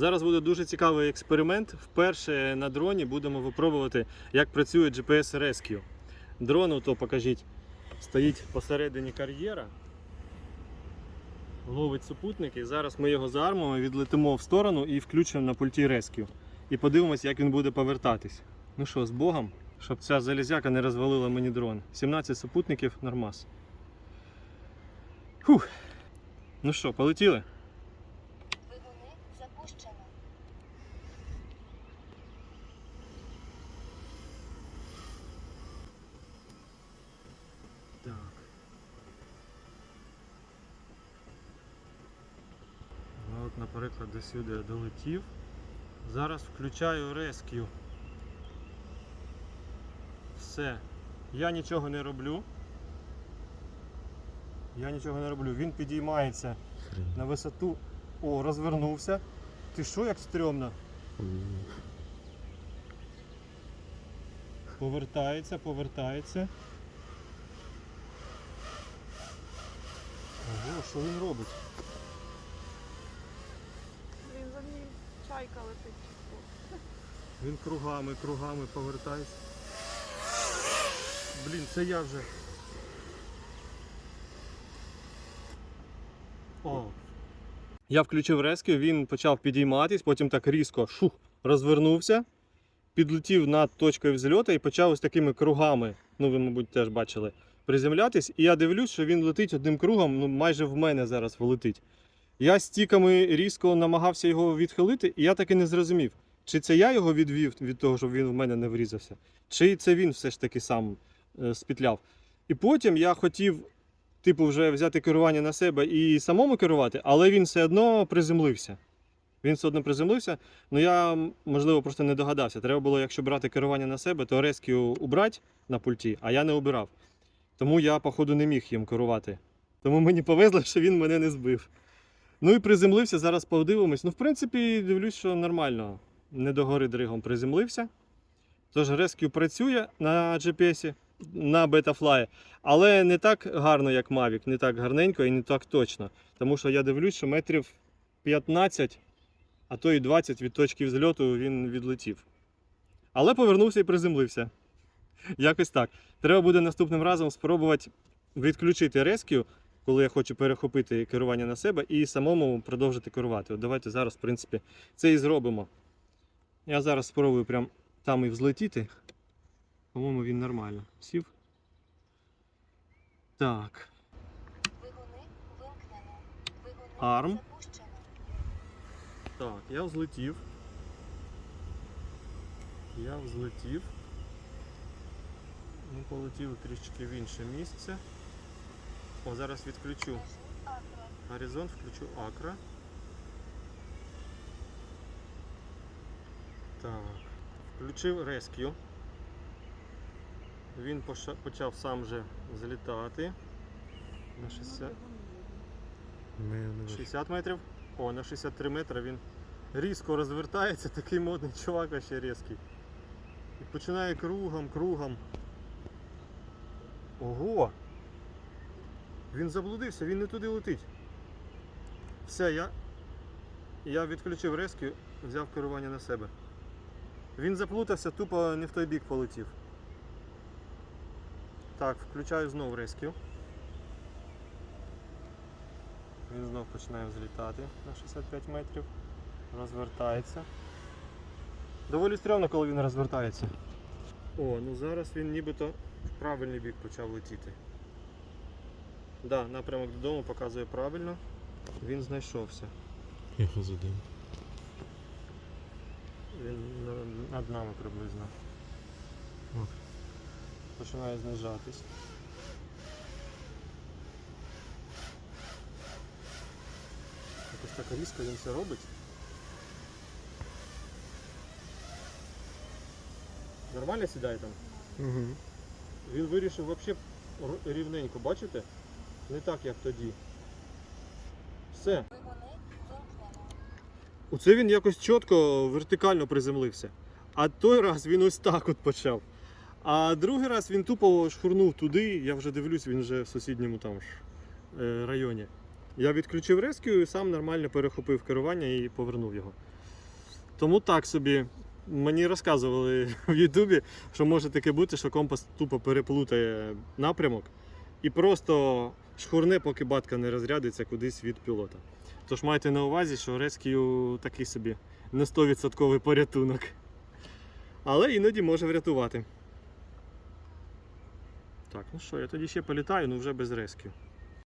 Зараз буде дуже цікавий експеримент. Вперше на дроні будемо випробувати, як працює GPS Rescue. Дрон, ото покажіть, стоїть посередині кар'єра, ловить супутники. Зараз ми його заармимо, відлетимо в сторону і включимо на пульті Rescue. І подивимось, як він буде повертатись. Ну що, з Богом, щоб ця залізяка не розвалила мені дрон. 17 супутників нормас. Фух. Ну що, полетіли? Двигуни запущено. Так. Ну от, наприклад, до сюди долетів. Зараз включаю Rescue. Все. Я нічого не роблю. Я нічого не роблю. Він підіймається на висоту. О, розвернувся. Ти що, як стрьомно? Повертається, повертається. Ого, що він робить? Блін, за ним чайка летить. Він кругами, кругами повертається. Блін, це я вже. О. Я включив резкю, він почав підійматись, потім так різко шух, розвернувся, підлетів над точкою взльоту і почав ось такими кругами, ну ви, мабуть, теж бачили, приземлятись. І я дивлюсь, що він летить одним кругом, ну майже в мене зараз влетить. Я стіками різко намагався його відхилити, і я таки не зрозумів, чи це я його відвів від того, щоб він в мене не врізався, чи це він все ж таки сам е, спітляв. І потім я хотів, типу, вже взяти керування на себе і самому керувати, але він все одно приземлився. Він все одно приземлився, але я, можливо, просто не догадався. Треба було, якщо брати керування на себе, то резкю убрати на пульті, а я не обирав. Тому я, походу, не міг їм керувати. Тому мені повезло, що він мене не збив. Ну і приземлився, зараз подивимось. Ну, в принципі, дивлюсь, що нормально. Не догори дригом приземлився. Тож Rescue працює на GPS, на Betafly, але не так гарно, як Mavic, не так гарненько і не так точно. Тому що я дивлюсь, що метрів 15, а то і 20 від точки взльоту він відлетів. Але повернувся і приземлився. Якось так. Треба буде наступним разом спробувати відключити Rescue, коли я хочу перехопити керування на себе і самому продовжити керувати. От давайте зараз, в принципі, це і зробимо. Я зараз спробую прям там і взлетіти. По-моєму, він нормально. Сів. Так. Арм. Так, я взлетів. Я взлетів. Ну, полетів трішки в інше місце. О, зараз відключу горизонт, включу акра. Так. Включив Rescue. Він почав сам же злітати. На 60, 60 метрів. О, на 63 метри він різко розвертається, такий модний чувак, ще різкий. І починає кругом, кругом. Ого! Він заблудився, він не туди летить. Все, я, я відключив резкю, взяв керування на себе. Він заплутався, тупо не в той бік полетів. Так, включаю знову резкю. Він знов починає взлітати на 65 метрів. Розвертається. Доволі стрьомно, коли він розвертається. О, ну зараз він нібито в правильний бік почав летіти. Да, напрямок додому показує правильно. Він знайшовся. Його задим. Він на- над нами приблизно. От. Починає знижатись. Якось так різко він це робить. Нормально сідає там? Угу. Він вирішив взагалі рівненько, бачите? Не так, як тоді. Все. Оце він якось чітко вертикально приземлився. А той раз він ось так от почав. А другий раз він тупо шхурнув туди, я вже дивлюсь, він вже в сусідньому там ж е, районі. Я відключив резкю і сам нормально перехопив керування і повернув його. Тому так собі. Мені розказували в Ютубі, що може таке бути, що компас тупо переплутає напрямок і просто шхурне, поки батка не розрядиться кудись від пілота. Тож майте на увазі, що Rescue такий собі не 100% порятунок. Але іноді може врятувати. Так, ну що, я тоді ще політаю, ну вже без Rescue.